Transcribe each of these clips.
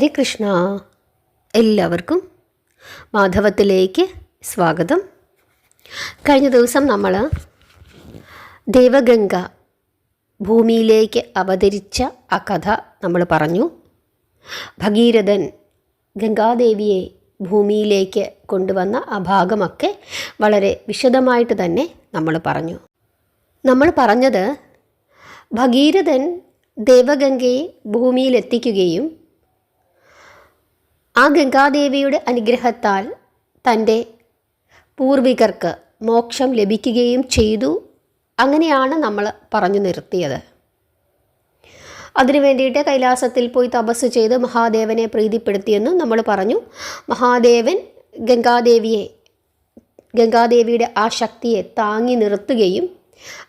ഹരികൃഷ്ണ. എല്ലാവർക്കും മാധവത്തിലേക്ക് സ്വാഗതം. കഴിഞ്ഞ ദിവസം നമ്മൾ ദേവഗംഗ ഭൂമിയിലേക്ക് അവതരിച്ച ആ കഥ നമ്മൾ പറഞ്ഞു. ഭഗീരഥൻ ഗംഗാദേവിയെ ഭൂമിയിലേക്ക് കൊണ്ടുവന്ന ആ ഭാഗമൊക്കെ വളരെ വിശദമായിട്ട് തന്നെ നമ്മൾ പറഞ്ഞു. നമ്മൾ പറഞ്ഞത് ഭഗീരഥൻ ദേവഗംഗയെ ഭൂമിയിലെത്തിക്കുകയും ആ ഗംഗാദേവിയുടെ അനുഗ്രഹത്താൽ തന്റെ പൂർവികർക്ക് മോക്ഷം ലഭിക്കുകയും ചെയ്തു. അങ്ങനെയാണ് നമ്മൾ പറഞ്ഞു നിർത്തിയത്. അതിനു വേണ്ടിയിട്ട് കൈലാസത്തിൽ പോയി തപസ് ചെയ്ത് മഹാദേവനെ പ്രീതിപ്പെടുത്തിയെന്നും നമ്മൾ പറഞ്ഞു. മഹാദേവൻ ഗംഗാദേവിയെ ഗംഗാദേവിയുടെ ആ ശക്തിയെ താങ്ങി നിർത്തുകയും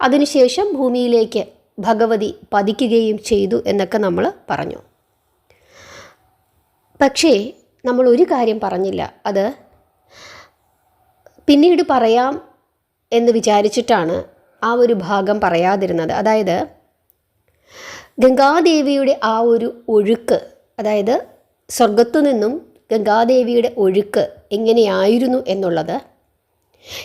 അതിനുശേഷം ഭൂമിയിലേക്ക് ഭഗവതി പതിക്കുകയും ചെയ്തു എന്നൊക്കെ നമ്മൾ പറഞ്ഞു. പക്ഷേ നമ്മൾ ഒരു കാര്യം പറഞ്ഞില്ല. അത് പിന്നീട് പറയാം എന്ന് വിചാരിച്ചിട്ടാണ് ആ ഒരു ഭാഗം പറയാതിരുന്നത്. അതായത് ഗംഗാദേവിയുടെ ആ ഒരു ഒഴുക്ക് അതായത് സ്വർഗത്തു നിന്നും ഗംഗാദേവിയുടെ ഒഴുക്ക് എങ്ങനെയായിരുന്നു എന്നുള്ളത്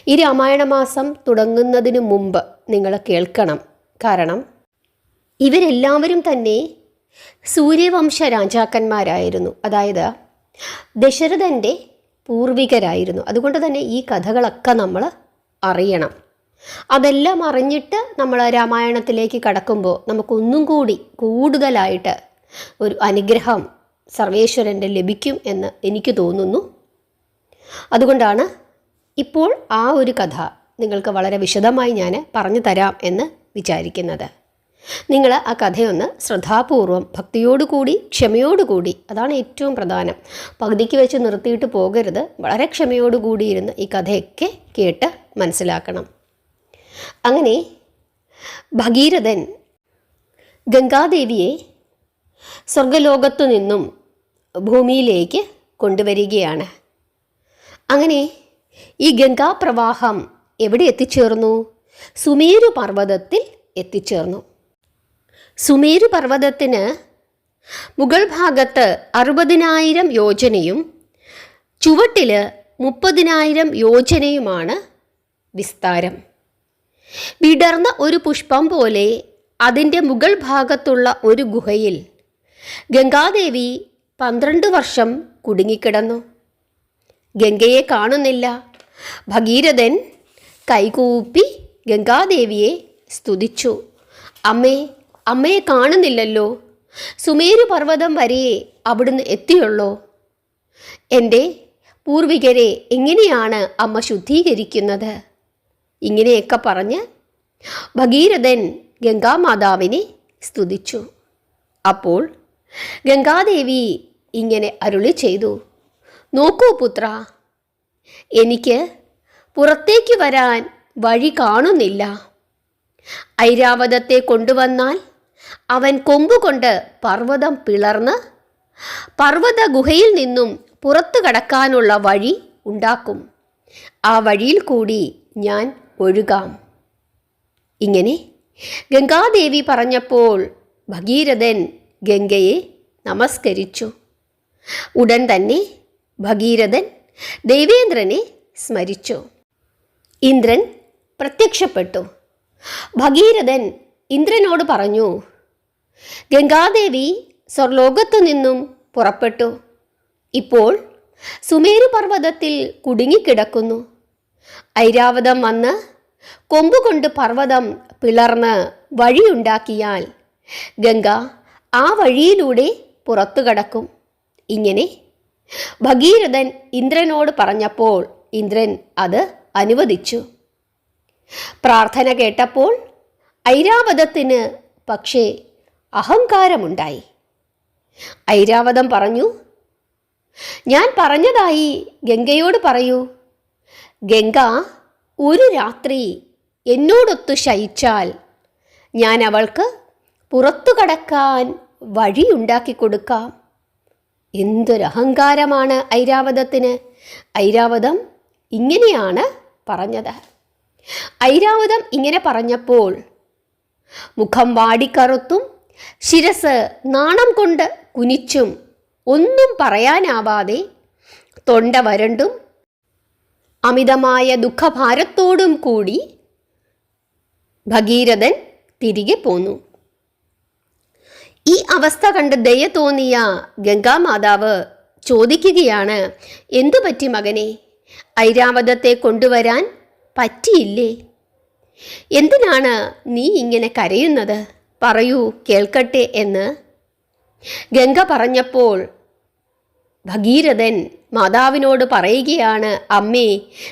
ഈ രാമായണ മാസം തുടങ്ങുന്നതിന് മുമ്പ് നിങ്ങൾ കേൾക്കണം. കാരണം ഇവരെല്ലാവരും തന്നെ സൂര്യവംശ രാജാക്കന്മാരായിരുന്നു അതായത് ദശരഥന്റെ പൂർവികരായിരുന്നു. അതുകൊണ്ട് തന്നെ ഈ കഥകളൊക്കെ നമ്മൾ അറിയണം. അതെല്ലാം അറിഞ്ഞിട്ട് നമ്മൾ രാമായണത്തിലേക്ക് കടക്കുമ്പോൾ നമുക്കൊന്നും കൂടി കൂടുതലായിട്ട് ഒരു അനുഗ്രഹം സർവേശ്വരന്റെ ലഭിക്കും എന്ന് എനിക്ക് തോന്നുന്നു. അതുകൊണ്ടാണ് ഇപ്പോൾ ആ ഒരു കഥ നിങ്ങൾക്ക് വളരെ വിശദമായി ഞാൻ പറഞ്ഞു തരാം എന്ന് വിചാരിക്കുന്നത്. നിങ്ങൾ ആ കഥയൊന്ന് ശ്രദ്ധാപൂർവം ഭക്തിയോടുകൂടി ക്ഷമയോടുകൂടി അതാണ് ഏറ്റവും പ്രധാനം. പകുതിക്ക് വെച്ച് നിർത്തിയിട്ട് പോകരുത്. വളരെ ക്ഷമയോടുകൂടി ഇരുന്ന് ഈ കഥയൊക്കെ കേട്ട് മനസ്സിലാക്കണം. അങ്ങനെ ഭഗീരഥൻ ഗംഗാദേവിയെ സ്വർഗലോകത്തു നിന്നും ഭൂമിയിലേക്ക് കൊണ്ടുവരികയാണ്. അങ്ങനെ ഈ ഗംഗാപ്രവാഹം എവിടെ എത്തിച്ചേർന്നു? സുമേരു പർവതത്തിൽ എത്തിച്ചേർന്നു. സുമേരു പർവതത്തിന് മുഗൾ ഭാഗത്ത് അറുപതിനായിരം യോജനയും ചുവട്ടിൽ മുപ്പതിനായിരം യോജനയുമാണ് വിസ്താരം. വിടർന്ന ഒരു പുഷ്പം പോലെ അതിന്റെ മുഗൾ ഭാഗത്തുള്ള ഒരു ഗുഹയിൽ ഗംഗാദേവി പന്ത്രണ്ട് വർഷം കുടുങ്ങിക്കിടന്നു. ഗംഗയെ കാണുന്നില്ല. ഭഗീരഥൻ കൈകൂപ്പി ഗംഗാദേവിയെ സ്തുതിച്ചു. അമ്മേ അമ്മയെ കാണുന്നില്ലല്ലോ. സുമേരു പർവതം വരെയേ അവിടുന്ന് എത്തിയുള്ളോ. എന്റെ പൂർവികരെ എങ്ങനെയാണ് അമ്മ ശുദ്ധീകരിക്കുന്നത്? ഇങ്ങനെയൊക്കെ പറഞ്ഞ് ഭഗീരഥൻ ഗംഗാമാതാവിനെ സ്തുതിച്ചു. അപ്പോൾ ഗംഗാദേവി ഇങ്ങനെ അരുളി ചെയ്തു. നോക്കൂ പുത്ര എനിക്ക് പുറത്തേക്ക് വരാൻ വഴി കാണുന്നില്ല. ഐരാവതത്തെ കൊണ്ടുവന്നാൽ അവൻ കൊമ്പുകൊണ്ട് പർവതം പിളർന്ന് പർവത ഗുഹയിൽ നിന്നും പുറത്തു കടക്കാനുള്ള വഴി ഉണ്ടാക്കും. ആ വഴിയിൽ കൂടി ഞാൻ ഒഴുകാം. ഇങ്ങനെ ഗംഗാദേവി പറഞ്ഞപ്പോൾ ഭഗീരഥൻ ഗംഗയെ നമസ്കരിച്ചു. ഉടൻ തന്നെ ഭഗീരഥൻ ദേവേന്ദ്രനെ സ്മരിച്ചു. ഇന്ദ്രൻ പ്രത്യക്ഷപ്പെട്ടു. ഭഗീരഥൻ ഇന്ദ്രനോട് പറഞ്ഞു ഗംഗാദേവി സ്വർലോകത്തു നിന്നും പുറപ്പെട്ടു. ഇപ്പോൾ സുമേരു പർവതത്തിൽ കുടുങ്ങിക്കിടക്കുന്നു. ഐരാവതം വന്ന് കൊമ്പുകൊണ്ട് പർവതം പിളർന്ന് വഴിയുണ്ടാക്കിയാൽ ഗംഗ ആ വഴിയിലൂടെ പുറത്തു കടക്കും ഇങ്ങനെ ഭഗീരഥൻ ഇന്ദ്രനോട് പറഞ്ഞപ്പോൾ ഇന്ദ്രൻ അത് അനുവദിച്ചു. പ്രാർത്ഥന കേട്ടപ്പോൾ ഐരാവതത്തിന് പക്ഷേ അഹങ്കാരമുണ്ടായി. ഐരാവതം പറഞ്ഞു ഞാൻ പറഞ്ഞതായി ഗംഗയോട് പറയൂ. ഗംഗ ഒരു രാത്രി എന്നോടൊത്തു ശയിച്ചാൽ ഞാൻ അവൾക്ക് പുറത്തു കടക്കാൻ വഴിയുണ്ടാക്കി കൊടുക്കാം. എന്തൊരഹങ്കാരമാണ് ഐരാവതത്തിന്? ഐരാവതം ഇങ്ങനെയാണ് പറഞ്ഞത്. ഐരാവതം ഇങ്ങനെ പറഞ്ഞപ്പോൾ മുഖം വാടിക്കറുത്തും ശിരസ് നാണം കൊണ്ട് കുനിച്ചും ഒന്നും പറയാനാവാതെ തൊണ്ട വരണ്ടും അമിതമായ ദുഃഖഭാരത്തോടും കൂടി ഭഗീരഥൻ തിരികെ പോന്നു. ഈ അവസ്ഥ കണ്ട് ദയ തോന്നിയ ഗംഗാമാതാവ് ചോദിക്കുകയാണ് എന്തു പറ്റി മകനെ? ഐരാവതത്തെ കൊണ്ടുവരാൻ പറ്റിയില്ലേ? എന്തിനാണ് നീ ഇങ്ങനെ കരയുന്നത്? പറയൂ കേൾക്കട്ടെ എന്ന്. ഗംഗ പറഞ്ഞപ്പോൾ ഭഗീരഥൻ മാതാവിനോട് പറയുകയാണ് അമ്മേ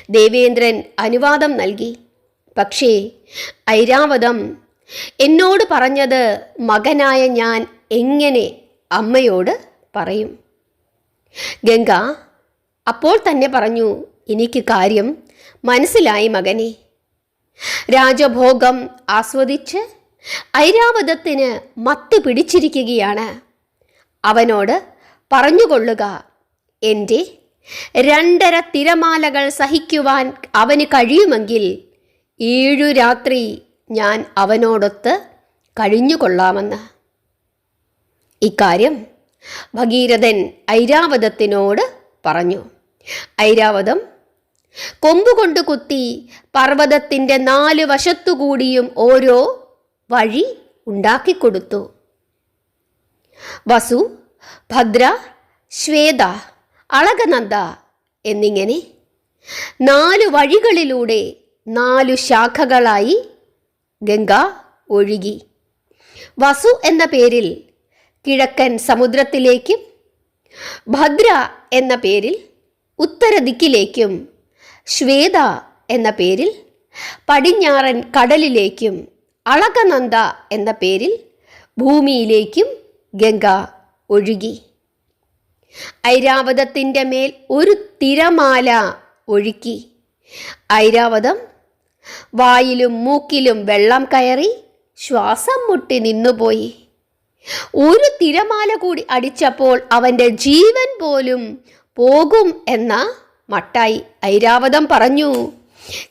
ദേവേന്ദ്രൻ അനുവാദം നൽകി. പക്ഷേ ഐരാവതം എന്നോട് പറഞ്ഞത് മകനായ ഞാൻ എങ്ങനെ അമ്മയോട് പറയും? ഗംഗ അപ്പോൾ തന്നെ പറഞ്ഞു എനിക്ക് കാര്യം മനസ്സിലായി മകനെ. രാജഭോഗം ആസ്വദിച്ച് ഐരാവതത്തിന് മത്ത് പിടിച്ചിരിക്കുകയാണ്. അവനോട് പറഞ്ഞുകൊള്ളുക എന്റെ രണ്ടര തിരമാലകൾ സഹിക്കുവാൻ അവന് കഴിയുമെങ്കിൽ ഏഴു രാത്രി ഞാൻ അവനോടൊത്ത് കഴിഞ്ഞുകൊള്ളാമെന്ന്. ഇക്കാര്യം ഭഗീരഥൻ ഐരാവതത്തിനോട് പറഞ്ഞു. ഐരാവതം കൊമ്പുകൊണ്ട് കുത്തി പർവതത്തിന്റെ നാല് വശത്തുകൂടിയും ഓരോ വഴി ഉണ്ടാക്കിക്കൊടുത്തു. വസു ഭദ്ര ശ്വേത അളകനന്ദ എന്നിങ്ങനെ നാല് വഴികളിലൂടെ നാലു ശാഖകളായി ഗംഗ ഒഴുകി. വസു എന്ന പേരിൽ കിഴക്കൻ സമുദ്രത്തിലേക്കും ഭദ്ര എന്ന പേരിൽ ഉത്തരദിക്കിലേക്കും ശ്വേത എന്ന പേരിൽ പടിഞ്ഞാറൻ കടലിലേക്കും അളകനന്ദ എന്ന പേരിൽ ഭൂമിയിലേക്കും ഗംഗ ഒഴുകി. ഐരാവതത്തിന്റെ മേൽ ഒരു തിരമാല ഒഴുക്കി. ഐരാവതം വായിലും മൂക്കിലും വെള്ളം കയറി ശ്വാസം മുട്ടി നിന്നുപോയി. ഒരു തിരമാല കൂടി അടിച്ചപ്പോൾ അവന്റെ ജീവൻ പോലും പോകും എന്ന മട്ടായി ഐരാവതം പറഞ്ഞു.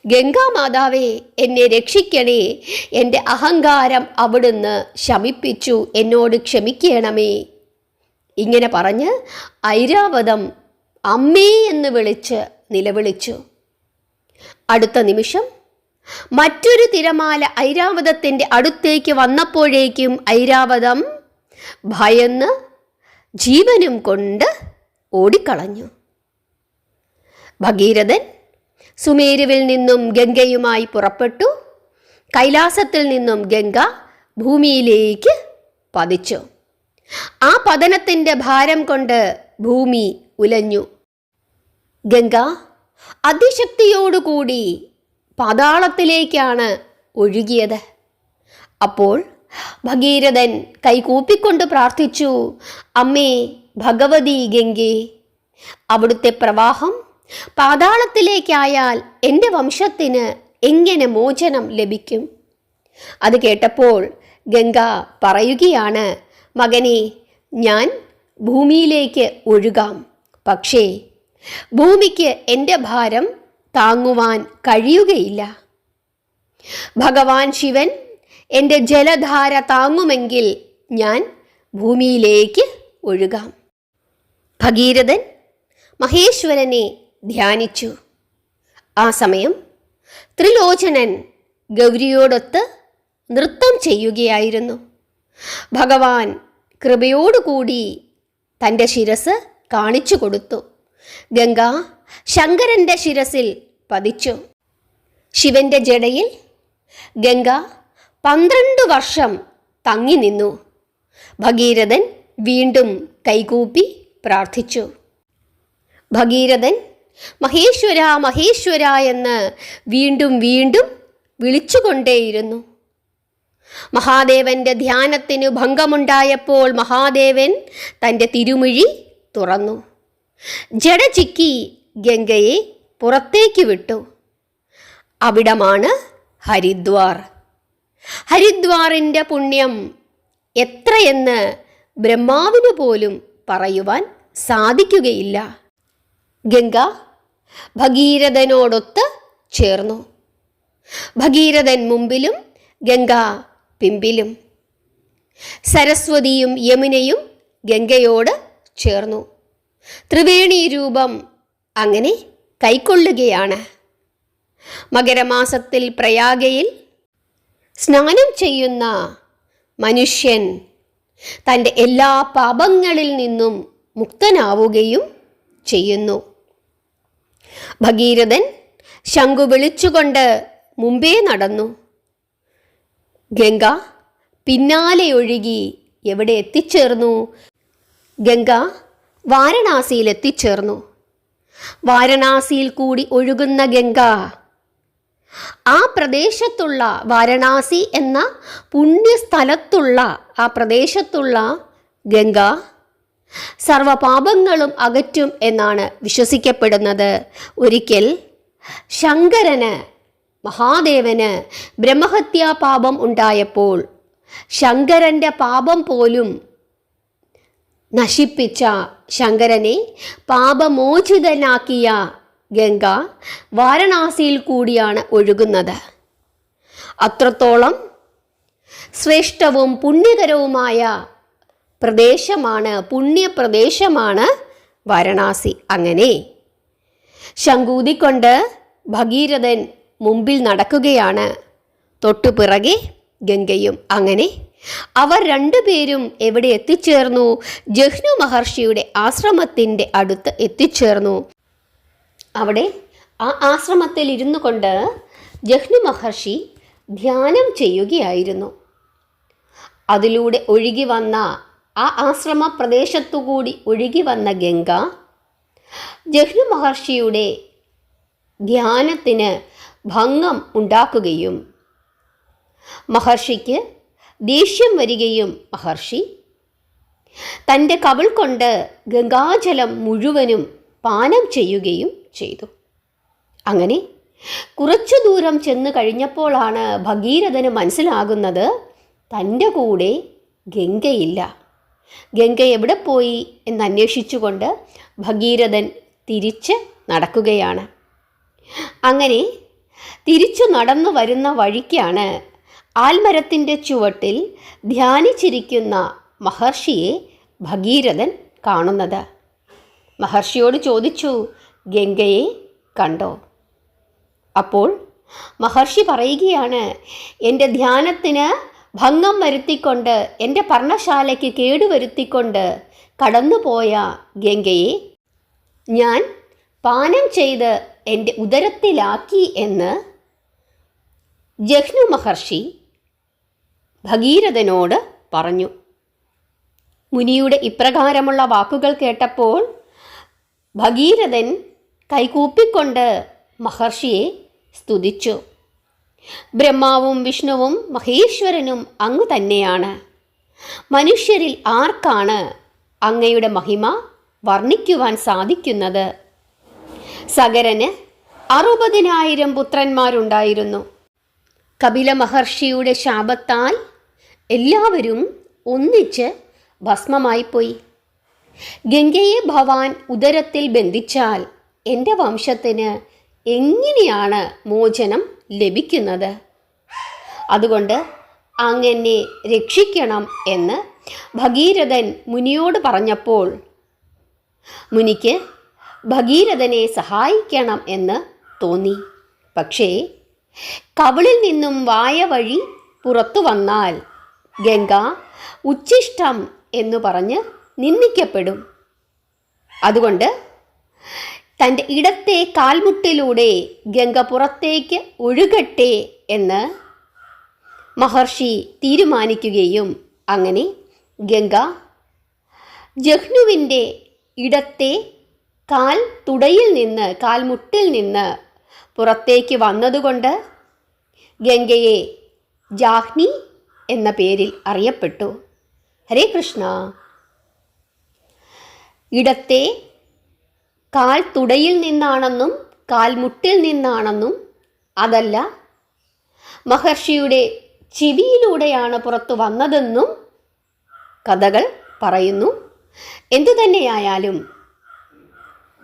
ഗംഗാമാതാവേ എന്നെ രക്ഷിക്കണേ. എന്റെ അഹങ്കാരം അവിടുന്ന് ശമിപ്പിച്ചു. എന്നോട് ക്ഷമിക്കണമേ. ഇങ്ങനെ പറഞ്ഞ് ഐരാവതം അമ്മേ എന്ന് വിളിച്ച് നിലവിളിച്ചു. അടുത്ത നിമിഷം മറ്റൊരു തിരമാല ഐരാവതത്തിന്റെ അടുത്തേക്ക് വന്നപ്പോഴേക്കും ഐരാവതം ഭയന്ന് ജീവനും കൊണ്ട് ഓടിക്കളഞ്ഞു. ഭഗീരഥൻ സുമേരുവിൽ നിന്നും ഗംഗയുമായി പുറപ്പെട്ടു. കൈലാസത്തിൽ നിന്നും ഗംഗ ഭൂമിയിലേക്ക് പതിച്ചു. ആ പതനത്തിന്റെ ഭാരം കൊണ്ട് ഭൂമി ഉലഞ്ഞു. ഗംഗ അതിശക്തിയോടുകൂടി പാതാളത്തിലേക്കാണ് ഒഴുകിയത്. അപ്പോൾ ഭഗീരഥൻ കൈകൂപ്പിക്കൊണ്ട് പ്രാർത്ഥിച്ചു അമ്മേ ഭഗവതി ഗംഗേ അവിടുത്തെ പ്രവാഹം പാതാളത്തിലേക്കായാൽ എന്റെ വംശത്തിന് എങ്ങനെ മോചനം ലഭിക്കും? അത് കേട്ടപ്പോൾ ഗംഗ പറയുകയാണ് മകനെ ഞാൻ ഭൂമിയിലേക്ക് ഒഴുകാം. പക്ഷേ ഭൂമിക്ക് എന്റെ ഭാരം താങ്ങുവാൻ കഴിയുകയില്ല. ഭഗവാൻ ശിവൻ എന്റെ ജലധാര താങ്ങുമെങ്കിൽ ഞാൻ ഭൂമിയിലേക്ക് ഒഴുകാം. ഭഗീരഥൻ മഹേശ്വരനെ ധ്യാനിച്ചു. ആ സമയം ത്രിലോചനൻ ഗൗരിയോടൊത്ത് നൃത്തം ചെയ്യുകയായിരുന്നു. ഭഗവാൻ കൃപയോടുകൂടി തന്റെ ശിരസ് കാണിച്ചു കൊടുത്തു. ഗംഗ ശങ്കരന്റെ ശിരസിൽ പതിച്ചു. ശിവന്റെ ജടയിൽ ഗംഗ പന്ത്രണ്ട് വർഷം തങ്ങി നിന്നു. ഭഗീരഥൻ വീണ്ടും കൈകൂപ്പി പ്രാർത്ഥിച്ചു. ഭഗീരഥൻ മഹേശ്വര മഹേശ്വര എന്ന് വീണ്ടും വീണ്ടും വിളിച്ചുകൊണ്ടേയിരുന്നു. മഹാദേവന്റെ ധ്യാനത്തിന് ഭംഗമുണ്ടായപ്പോൾ മഹാദേവൻ തന്റെ തിരുമിഴി തുറന്നു. ജഡചിക്കി ഗംഗയെ പുറത്തേക്ക് വിട്ടു. അവിടമാണ് ഹരിദ്വാർ. ഹരിദ്വാറിന്റെ പുണ്യം എത്രയെന്ന് ബ്രഹ്മാവിന് പോലും പറയുവാൻ സാധിക്കുകയില്ല. ഗംഗ ഭഗീരഥനോടൊത്ത് ചേർന്നു. ഭഗീരഥൻ മുമ്പിലും ഗംഗ പിമ്പിലും. സരസ്വതിയും യമുനയും ഗംഗയോട് ചേർന്നു. ത്രിവേണി രൂപം അങ്ങനെ കൈക്കൊള്ളുകയാണ്. മകരമാസത്തിൽ പ്രയാഗയിൽ സ്നാനം ചെയ്യുന്ന മനുഷ്യൻ തന്റെ എല്ലാ പാപങ്ങളിൽ നിന്നും മുക്തനാവുകയും ചെയ്യുന്നു. ഭഗീരഥൻ ശംഖു വിളിച്ചുകൊണ്ട് മുമ്പേ നടന്നു. ഗംഗ പിന്നാലെ ഒഴുകി എവിടെ എത്തിച്ചേർന്നു? ഗംഗ വാരണാസിയിൽ എത്തിച്ചേർന്നു. വാരണാസിയിൽ കൂടി ഒഴുകുന്ന ഗംഗ ആ പ്രദേശത്തുള്ള വാരണാസി എന്ന പുണ്യസ്ഥലത്തുള്ള ആ പ്രദേശത്തുള്ള ഗംഗ സർവപാപങ്ങളും അകറ്റും എന്നാണ് വിശ്വസിക്കപ്പെടുന്നത്. ഒരിക്കൽ ശങ്കരന് മഹാദേവന് ബ്രഹ്മഹത്യാ പാപം ഉണ്ടായപ്പോൾ ശങ്കരന്റെ പാപം പോലും നശിപ്പിച്ച ശങ്കരനെ പാപമോചിതനാക്കിയ ഗംഗ വാരണാസിയിൽ കൂടിയാണ് ഒഴുകുന്നത്. അത്രത്തോളം ശ്രേഷ്ഠവും പുണ്യകരവുമായ പ്രദേശമാണ് പുണ്യപ്രദേശമാണ് വാരണാസി. അങ്ങനെ ശങ്കൂതിക്കൊണ്ട് ഭഗീരഥൻ മുമ്പിൽ നടക്കുകയാണ്. തൊട്ടുപിറകെ ഗംഗയും. അങ്ങനെ അവർ രണ്ടുപേരും എവിടെ എത്തിച്ചേർന്നു? ജഹ്നു മഹർഷിയുടെ ആശ്രമത്തിന്റെ അടുത്ത് എത്തിച്ചേർന്നു. അവിടെ ആ ആശ്രമത്തിൽ ഇരുന്നു കൊണ്ട് ജഹ്നു മഹർഷി ധ്യാനം ചെയ്യുകയായിരുന്നു. അതിലൂടെ ഒഴുകി വന്ന ആ ആശ്രമ പ്രദേശത്തുകൂടി ഒഴുകി വന്ന ഗംഗ ജഹ്നു മഹർഷിയുടെ ധ്യാനത്തിന് ഭംഗം ഉണ്ടാക്കുകയും മഹർഷിക്ക് ദേഷ്യം വരികയും മഹർഷി തന്റെ കവിൾ കൊണ്ട് ഗംഗാജലം മുഴുവനും പാനം ചെയ്യുകയും ചെയ്തു. അങ്ങനെ കുറച്ചു ദൂരം ചെന്ന് കഴിഞ്ഞപ്പോഴാണ് ഭഗീരഥന് മനസ്സിലാകുന്നത് തന്റെ കൂടെ ഗംഗയില്ല. ഗംഗ എവിടെ പോയി എന്ന് അന്വേഷിച്ചുകൊണ്ട് ഭഗീരഥൻ തിരിച്ച് നടക്കുകയാണ്. അങ്ങനെ തിരിച്ചു നടന്നു വരുന്ന വഴിക്കാണ് ആൽമരത്തിന്റെ ചുവട്ടിൽ ധ്യാനിച്ചിരിക്കുന്ന മഹർഷിയെ ഭഗീരഥൻ കാണുന്നത്. മഹർഷിയോട് ചോദിച്ചു ഗംഗയെ കണ്ടോ? അപ്പോൾ മഹർഷി പറയുകയാണ് എന്റെ ധ്യാനത്തിന് ഭംഗം വരുത്തിക്കൊണ്ട് എന്റെ പർണശാലയ്ക്ക് കേടുവരുത്തിക്കൊണ്ട് കടന്നുപോയ ഗംഗയെ ഞാൻ പാനം ചെയ്ത് എന്റെ ഉദരത്തിലാക്കി എന്ന് ജഹ്നു മഹർഷി ഭഗീരഥനോട് പറഞ്ഞു. മുനിയുടെ ഇപ്രകാരമുള്ള വാക്കുകൾ കേട്ടപ്പോൾ ഭഗീരഥൻ കൈകൂപ്പിക്കൊണ്ട് മഹർഷിയെ സ്തുതിച്ചു. ബ്രഹ്മാവും വിഷ്ണുവും മഹേശ്വരനും അങ്ങ് തന്നെയാണ്. മനുഷ്യരിൽ ആർക്കാണ് അങ്ങയുടെ മഹിമ വർണിക്കുവാൻ സാധിക്കുന്നത്? സഗരന് അറുപതിനായിരം പുത്രന്മാരുണ്ടായിരുന്നു. കപില മഹർഷിയുടെ ശാപത്താൽ എല്ലാവരും ഒന്നിച്ച് ഭസ്മമായിപ്പോയി. ഗംഗയെ ഭവാൻ ഉദരത്തിൽ ബന്ധിച്ചാൽ എന്റെ വംശത്തിന് എങ്ങനെയാണ് മോചനം ലഭിക്കുന്നത്. അതുകൊണ്ട് അങ്ങനെ രക്ഷിക്കണം എന്ന് ഭഗീരഥൻ മുനിയോട് പറഞ്ഞപ്പോൾ മുനിക്ക് ഭഗീരഥനെ സഹായിക്കണം എന്ന് തോന്നി. പക്ഷേ കവിളിൽ നിന്നും വായ വഴി പുറത്തു വന്നാൽ ഗംഗ ഉച്ഛിഷ്ടം എന്ന് പറഞ്ഞ് നിന്ദിക്കപ്പെടും. അതുകൊണ്ട് തന്റെ ഇടത്തെ കാൽമുട്ടിലൂടെ ഗംഗ പുറത്തേക്ക് ഒഴുകട്ടെ എന്ന് മഹർഷി തീരുമാനിക്കുകയും അങ്ങനെ ഗംഗ ജഹ്നുവിന്റെ ഇടത്തെ കാൽ തുടയിൽ നിന്ന് കാൽമുട്ടിൽ നിന്ന് പുറത്തേക്ക് വന്നതുകൊണ്ട് ഗംഗയെ ജാഹ്നി എന്ന പേരിൽ അറിയപ്പെട്ടു. ഹരേ കൃഷ്ണ. ഇടത്തെ കാൽ തുടയിൽ നിന്നാണെന്നും കാൽമുട്ടിൽ നിന്നാണെന്നും അതല്ല മഹർഷിയുടെ ചെവിയിലൂടെയാണ് പുറത്തു വന്നതെന്നും കഥകൾ പറയുന്നു. എന്തു തന്നെയായാലും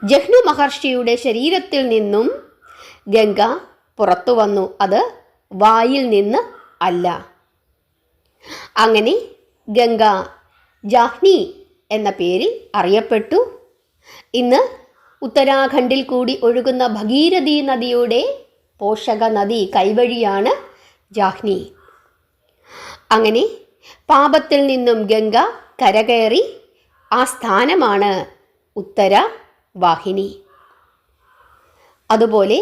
ജഹ്നു മഹർഷിയുടെ ശരീരത്തിൽ നിന്നും ഗംഗ പുറത്തു വന്നു. അത് വായിൽ നിന്ന് അല്ല. അങ്ങനെ ഗംഗ ജാഹ്നി എന്ന പേരിൽ അറിയപ്പെട്ടു. ഇന്ന് ഉത്തരാഖണ്ഡിൽ കൂടി ഒഴുകുന്ന ഭഗീരഥി നദിയുടെ പോഷക നദി കൈവഴിയാണ് ജാഹ്നി. അങ്ങനെ പാപത്തിൽ നിന്നും ഗംഗ കരകയറി ആ സ്ഥാനമാണ് ഉത്തര വാഹിനി അതുപോലെ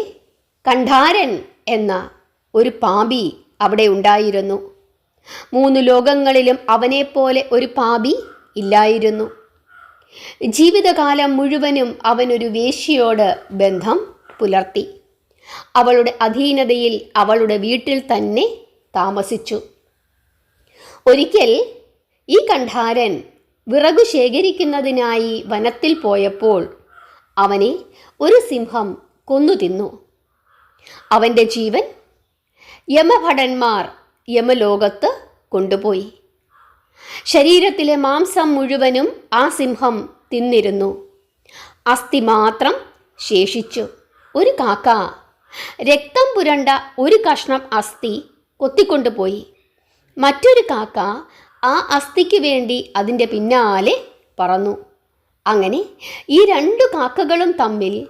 കണ്ഠാരൻ എന്ന ഒരു പാപി അവിടെ ഉണ്ടായിരുന്നു. മൂന്ന് ലോകങ്ങളിലും അവനെപ്പോലെ ഒരു പാപി ഇല്ലായിരുന്നു. ജീവിതകാലം മുഴുവനും അവനൊരു വേശിയോട് ബന്ധം പുലർത്തി. അവളുടെ അധീനതയിൽ അവളുടെ വീട്ടിൽ തന്നെ താമസിച്ചു. ഒരിക്കൽ ഈ കണ്ഠാരൻ വിറകു ശേഖരിക്കുന്നതിനായി വനത്തിൽ പോയപ്പോൾ അവനെ ഒരു സിംഹം കൊന്നു തിന്നു. അവന്റെ ജീവൻ യമഭടന്മാർ യമലോകത്ത് കൊണ്ടുപോയി. ശരീരത്തിലെ മാംസം മുഴുവനും ആ സിംഹം തിന്നിരുന്നു. അസ്ഥി മാത്രം ശേഷിച്ചു. ഒരു കാക്ക രക്തം പുരണ്ട ഒരു കഷ്ണം അസ്ഥി കൊത്തിക്കൊണ്ടുപോയി. മറ്റൊരു കാക്ക ആ അസ്ഥിക്ക് വേണ്ടി അതിന്റെ പിന്നാലെ പറന്നു. അങ്ങനെ ഈ രണ്ടു കാക്കകളും തമ്മിൽ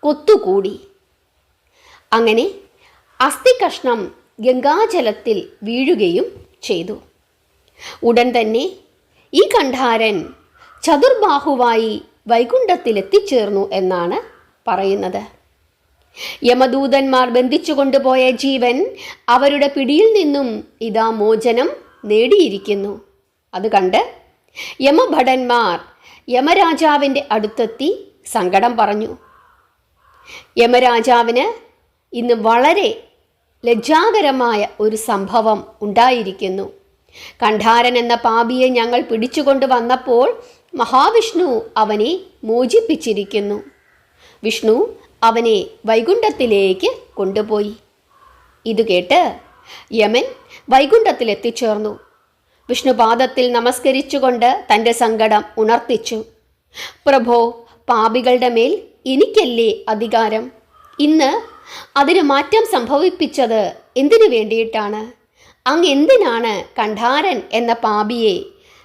കൊത്തുകൂടി. അങ്ങനെ അസ്ഥി കഷ്ണം ഗംഗാജലത്തിൽ വീഴുകയും ചെയ്തു. ഉടൻ തന്നെ ഈ കണ്ഠാരൻ ചതുർബാഹുവായി വൈകുണ്ഠത്തിലെത്തിച്ചേർന്നു എന്നാണ് പറയുന്നത്. യമദൂതന്മാർ ബന്ധിച്ചു കൊണ്ടുപോയ ജീവൻ അവരുടെ പിടിയിൽ നിന്നും ഇതാ മോചനം നേടിയിരിക്കുന്നു. അത് കണ്ട് യമഭടന്മാർ യമരാജാവിന്റെ അടുത്തെത്തി സങ്കടം പറഞ്ഞു. യമരാജാവിന് ഇന്ന് വളരെ ലജ്ജാകരമായ ഒരു സംഭവം ഉണ്ടായിരിക്കുന്നു. കണ്ഠാരൻ എന്ന പാപിയെ ഞങ്ങൾ പിടിച്ചുകൊണ്ട് വന്നപ്പോൾ മഹാവിഷ്ണു അവനെ മോചിപ്പിച്ചിരിക്കുന്നു. വിഷ്ണു അവനെ വൈകുണ്ഠത്തിലേക്ക് കൊണ്ടുപോയി. ഇത് കേട്ട് യമൻ വൈകുണ്ഠത്തിൽ എത്തിച്ചേർന്നു വിഷ്ണുപാദത്തിൽ നമസ്കരിച്ചുകൊണ്ട് തന്റെ സങ്കടം ഉണർത്തിച്ചു. പ്രഭോ പാപികളുടെ മേൽ എനിക്കല്ലേ അധികാരം? ഇന്ന് അതിന് മാറ്റം സംഭവിപ്പിച്ചത് എന്തിനു വേണ്ടിയിട്ടാണ്? അങ്ങ് എന്തിനാണ് കണ്ഠാരൻ എന്ന പാപിയെ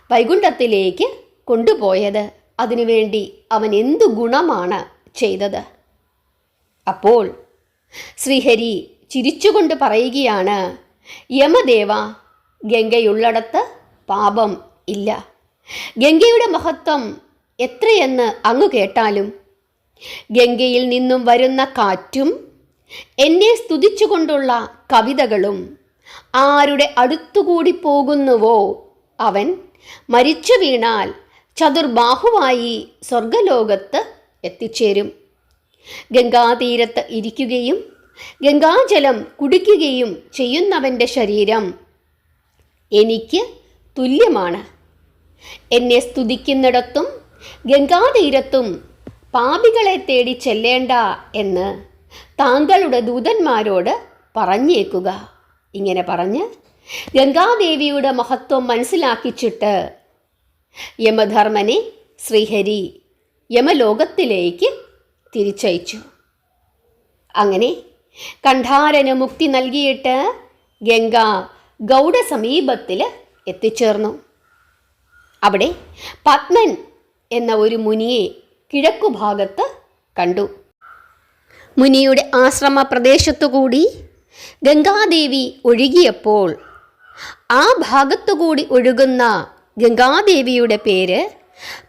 വൈകുണ്ഠത്തിലേക്ക് കൊണ്ടുപോയത്? അതിനുവേണ്ടി അവൻ എന്തു ഗുണമാണ് ചെയ്തത്? അപ്പോൾ ശ്രീഹരി ചിരിച്ചുകൊണ്ട് പറയുകയാണ് യമദേവ ഗംഗയുള്ളിടത്ത് പാപം ഇല്ല. ഗംഗയുടെ മഹത്വം എത്രയെന്ന് അങ്ങ് കേട്ടാലും ഗംഗയിൽ നിന്നും വരുന്ന കാറ്റും എന്നെ സ്തുതിച്ചുകൊണ്ടുള്ള കവിതകളും ആരുടെ അടുത്തുകൂടി പോകുന്നുവോ? അവൻ മരിച്ചു വീണാൽ ചതുർബാഹുവായി സ്വർഗലോകത്ത് എത്തിച്ചേരും. ഗംഗാതീരത്ത് ഇരിക്കുകയും ഗംഗാജലം കുടിക്കുകയും ചെയ്യുന്നവന്റെ ശരീരം എനിക്ക് തുല്യമാണ്. എന്നെ സ്തുതിക്കുന്നിടത്തും ഗംഗാതീരത്തും പാപികളെ തേടി ചെല്ലേണ്ട എന്ന് താങ്കളുടെ ദൂതന്മാരോട് പറഞ്ഞേക്കുക. ഇങ്ങനെ പറഞ്ഞ് ഗംഗാദേവിയുടെ മഹത്വം മനസ്സിലാക്കിച്ചിട്ട് യമധർമ്മനെ ശ്രീഹരി യമലോകത്തിലേക്ക് തിരിച്ചയച്ചു. അങ്ങനെ കണ്ഠാരന് മുക്തി നൽകിയിട്ട് ഗംഗ ഗൗഡ സമീപത്തിൽ എത്തിച്ചേർന്നു. അവിടെ പത്മൻ എന്ന ഒരു മുനിയെ കിഴക്കുഭാഗത്ത് കണ്ടു. മുനിയുടെ ആശ്രമ പ്രദേശത്തുകൂടി ഗംഗാദേവി ഒഴുകിയപ്പോൾ ആ ഭാഗത്തുകൂടി ഒഴുകുന്ന ഗംഗാദേവിയുടെ പേര്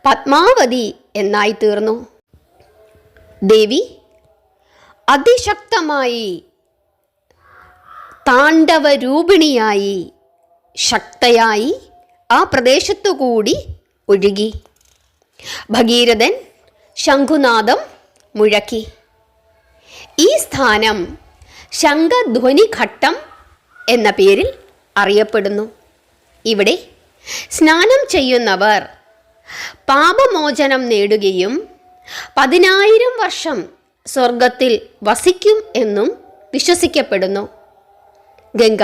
പത്മാവതി എന്നായി തീർന്നു ദേവി അതിശക്തമായി താണ്ഡവരൂപിണിയായി ശക്തയായി ആ പ്രദേശത്തുകൂടി ഒഴുകി. ഭഗീരഥൻ ശംഖുനാദം മുഴക്കി. ഈ സ്ഥാനം ശംഖധ്വനിഘട്ടം എന്ന പേരിൽ അറിയപ്പെടുന്നു. ഇവിടെ സ്നാനം ചെയ്യുന്നവർ പാപമോചനം നേടുകയും പതിനായിരം വർഷം സ്വർഗത്തിൽ വസിക്കും എന്നും വിശ്വസിക്കപ്പെടുന്നു. ഗംഗ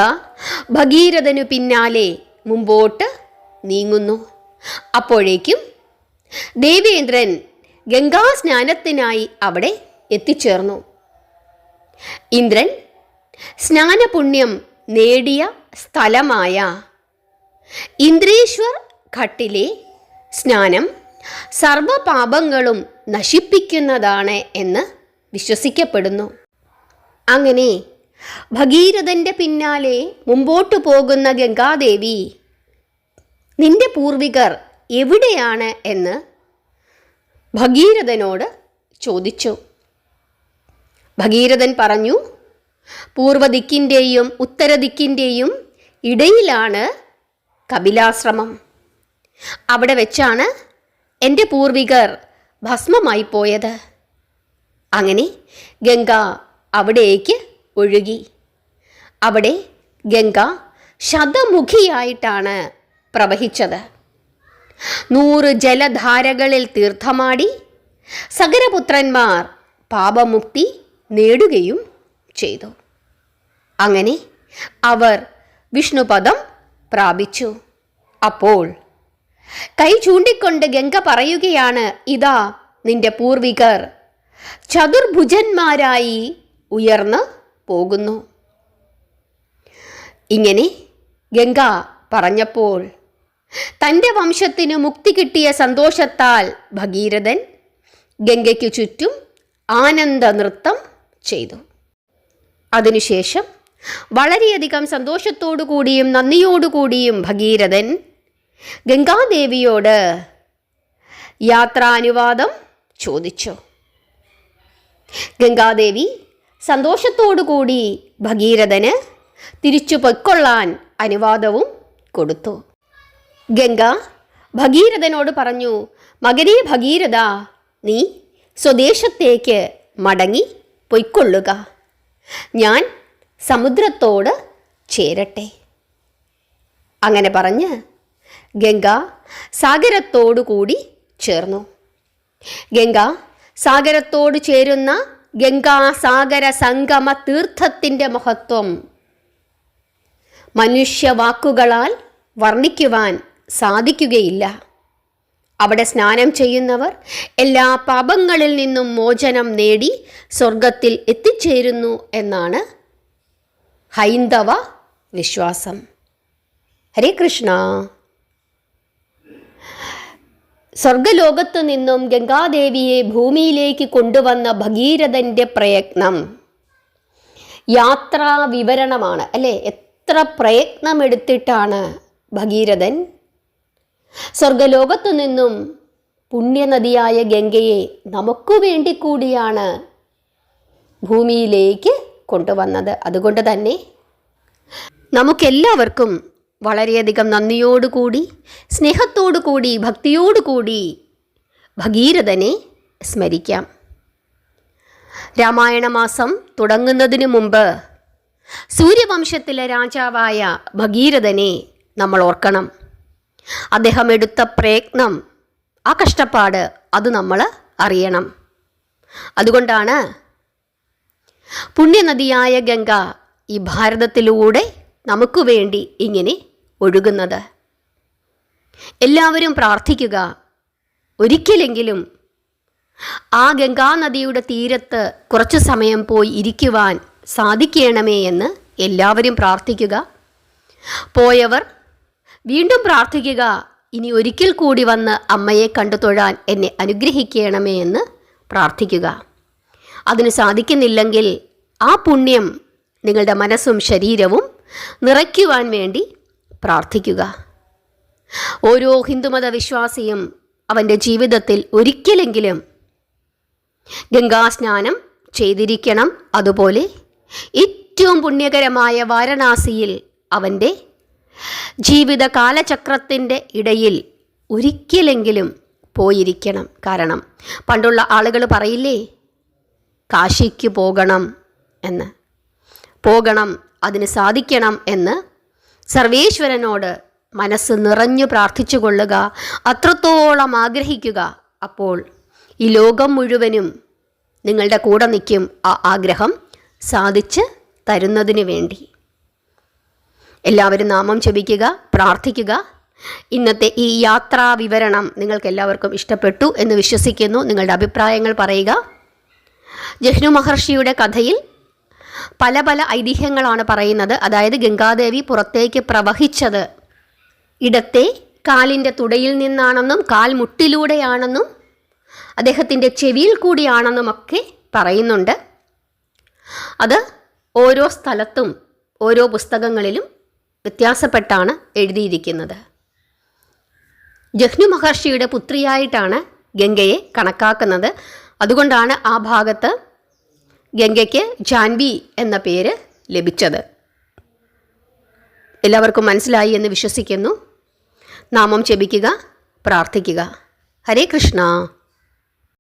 ഭഗീരഥനു പിന്നാലെ മുമ്പോട്ട് നീങ്ങുന്നു. അപ്പോഴേക്കും ദേവേന്ദ്രൻ ഗംഗാസ്നാനത്തിനായി അവിടെ എത്തിച്ചേർന്നു. ഇന്ദ്രൻ സ്നാനപുണ്യം നേടിയ സ്ഥലമായ ഇന്ദ്രേശ്വർ ഘട്ടിലെ സ്നാനം സർവപാപങ്ങളും നശിപ്പിക്കുന്നതാണ് എന്ന് വിശ്വസിക്കപ്പെടുന്നു. അങ്ങനെ ഭഗീരഥന്റെ പിന്നാലെ മുമ്പോട്ടു പോകുന്ന ഗംഗാദേവി നിന്റെ പൂർവികർ എവിടെയാണ്? എന്ന് ഭഗീരഥനോട് ചോദിച്ചു. ഭഗീരഥൻ പറഞ്ഞു പൂർവദിക്കിന്റെയും ഉത്തരദിക്കിന്റെയും ഇടയിലാണ് കപിലാശ്രമം. അവിടെ വെച്ചാണ് എന്റെ പൂർവികർ ഭസ്മമായി പോയത്. അങ്ങനെ ഗംഗ അവിടേക്ക് ഒഴുകി. അവിടെ ഗംഗ ശതമുഖിയായിട്ടാണ് പ്രവഹിച്ചത്. നൂറ് ജലധാരകളിൽ തീർത്ഥമാടി സഗരപുത്രന്മാർ പാപമുക്തി നേടുകയും ചെയ്തു. അങ്ങനെ അവർ വിഷ്ണുപദം പ്രാപിച്ചു. അപ്പോൾ കൈ ചൂണ്ടിക്കൊണ്ട് ഗംഗ പറയുകയാണ് ഇതാ നിന്റെ പൂർവികർ ചതുർഭുജന്മാരായി ഉയർന്ന് പോകുന്നു. ഇങ്ങനെ ഗംഗ പറഞ്ഞപ്പോൾ തന്റെ വംശത്തിന് മുക്തി കിട്ടിയ സന്തോഷത്താൽ ഭഗീരഥൻ ഗംഗയ്ക്കു ചുറ്റും ആനന്ദ നൃത്തം ചെയ്തു. അതിനുശേഷം വളരെയധികം സന്തോഷത്തോടു കൂടിയും നന്ദിയോടുകൂടിയും ഭഗീരഥൻ ഗംഗാദേവിയോട് യാത്രാനുവാദം ചോദിച്ചു. ഗംഗാദേവി സന്തോഷത്തോടു കൂടി ഭഗീരഥന് തിരിച്ചു പൊയ്ക്കൊള്ളാൻ അനുവാദവും കൊടുത്തു. ഗംഗ ഭഗീരഥനോട് പറഞ്ഞു മകനെ ഭഗീരഥ നീ സ്വദേശത്തേക്ക് മടങ്ങി പൊയ്ക്കൊള്ളുക. ഞാൻ സമുദ്രത്തോട് ചേരട്ടെ. അങ്ങനെ പറഞ്ഞ് ഗംഗ സാഗരത്തോടു കൂടി ചേർന്നു. ഗംഗ സാഗരത്തോട് ചേരുന്ന ഗംഗാസാഗര സംഗമ തീർത്ഥത്തിന്റെ മഹത്വം മനുഷ്യവാക്കുകളാൽ വർണിക്കുവാൻ സാധിക്കുകയില്ല. അവിടെ സ്നാനം ചെയ്യുന്നവർ എല്ലാ പാപങ്ങളിൽ നിന്നും മോചനം നേടി സ്വർഗത്തിൽ എത്തിച്ചേരുന്നു എന്നാണ് ഹൈന്ദവ വിശ്വാസം. ഹരേ കൃഷ്ണ. സ്വർഗലോകത്തു നിന്നും ഗംഗാദേവിയെ ഭൂമിയിലേക്ക് കൊണ്ടുവന്ന ഭഗീരഥന്റെ പ്രയത്നം. യാത്രാ വിവരണമാണ് അല്ലേ? എത്ര പ്രയത്നമെടുത്തിട്ടാണ് ഭഗീരഥൻ സ്വർഗലോകത്തു നിന്നും പുണ്യനദിയായ ഗംഗയെ നമുക്കു വേണ്ടി കൂടിയാണ് ഭൂമിയിലേക്ക് കൊണ്ടുവന്നത്. അതുകൊണ്ട് തന്നെ നമുക്കെല്ലാവർക്കും വളരെയധികം നന്ദിയോടുകൂടി സ്നേഹത്തോടുകൂടി ഭക്തിയോടുകൂടി ഭഗീരഥനെ സ്മരിക്കാം. രാമായണ മാസം തുടങ്ങുന്നതിനു മുമ്പ് സൂര്യവംശത്തിലെ രാജാവായ ഭഗീരഥനെ നമ്മൾ ഓർക്കണം. അദ്ദേഹം എടുത്ത പ്രയത്നം ആ കഷ്ടപ്പാട് അത് നമ്മൾ അറിയണം. അതുകൊണ്ടാണ് പുണ്യനദിയായ ഗംഗ ഈ ഭാരതത്തിലൂടെ നമുക്ക് വേണ്ടി ഇങ്ങനെ ഒഴുകുന്നത്. എല്ലാവരും പ്രാർത്ഥിക്കുക ഒരിക്കലെങ്കിലും ആ ഗംഗാനദിയുടെ തീരത്ത് കുറച്ചു സമയം പോയി ഇരിക്കുവാൻ സാധിക്കണമേ എന്ന് എല്ലാവരും പ്രാർത്ഥിക്കുക. പോയവർ വീണ്ടും പ്രാർത്ഥിക്കുക. ഇനി ഒരിക്കൽ കൂടി വന്ന് അമ്മയെ കണ്ടു തൊഴാൻ എന്നെ അനുഗ്രഹിക്കണമേ എന്ന് പ്രാർത്ഥിക്കുക. അതിന് സാധിക്കുന്നില്ലെങ്കിൽ ആ പുണ്യം നിങ്ങളുടെ മനസ്സും ശരീരവും നിറയ്ക്കുവാൻ വേണ്ടി പ്രാർത്ഥിക്കുക. ഓരോ ഹിന്ദുമത വിശ്വാസിയും അവന്റെ ജീവിതത്തിൽ ഒരിക്കലെങ്കിലും ഗംഗാസ്നാനം ചെയ്തിരിക്കണം. അതുപോലെ ഏറ്റവും പുണ്യകരമായ വാരണാസിയിൽ അവന്റെ ജീവിത കാലചക്രത്തിന്റെ ഇടയിൽ ഒരിക്കലെങ്കിലും പോയിരിക്കണം. കാരണം പണ്ടുള്ള ആളുകൾ പറയില്ലേ കാശിക്ക് പോകണം എന്ന്. പോകണം അതിന് സാധിക്കണം എന്ന് സർവേശ്വരനോട് മനസ്സ് നിറഞ്ഞു പ്രാർത്ഥിച്ചു കൊള്ളുക അത്രത്തോളം ആഗ്രഹിക്കുക. അപ്പോൾ ഈ ലോകം മുഴുവനും നിങ്ങളുടെ കൂടെ നിൽക്കും ആ ആഗ്രഹം സാധിച്ച് തരുന്നതിന് വേണ്ടി. എല്ലാവരും നാമം ജപിക്കുക പ്രാർത്ഥിക്കുക. ഇന്നത്തെ ഈ യാത്രാ വിവരണം നിങ്ങൾക്ക് എല്ലാവർക്കും ഇഷ്ടപ്പെട്ടു എന്ന് വിശ്വസിക്കുന്നു. നിങ്ങളുടെ അഭിപ്രായങ്ങൾ പറയുക. ജഷ്ണു മഹർഷിയുടെ കഥയിൽ പല പല ഐതിഹ്യങ്ങളാണ് പറയുന്നത്. അതായത് ഗംഗാദേവി പുറത്തേക്ക് പ്രവഹിച്ചത് ഇടത്തെ കാലിന്റെ തുടയിൽ നിന്നാണെന്നും കാൽമുട്ടിലൂടെയാണെന്നും അദ്ദേഹത്തിന്റെ ചെവിയിൽ കൂടിയാണെന്നുമൊക്കെ പറയുന്നുണ്ട്. അത് ഓരോ സ്ഥലത്തും ഓരോ പുസ്തകങ്ങളിലും വ്യത്യാസപ്പെട്ടാണ് എഴുതിയിരിക്കുന്നത്. ജഹ്നു മഹർഷിയുടെ പുത്രിയായിട്ടാണ് ഗംഗയെ കണക്കാക്കുന്നത്. അതുകൊണ്ടാണ് ആ ഭാഗത്ത് ഗംഗയ്ക്ക് ജാൻവി എന്ന പേര് ലഭിച്ചത്. എല്ലാവർക്കും മനസ്സിലായി എന്ന് വിശ്വസിക്കുന്നു. നാമം ചെപിക്കുക പ്രാർത്ഥിക്കുക. ഹരേ കൃഷ്ണ.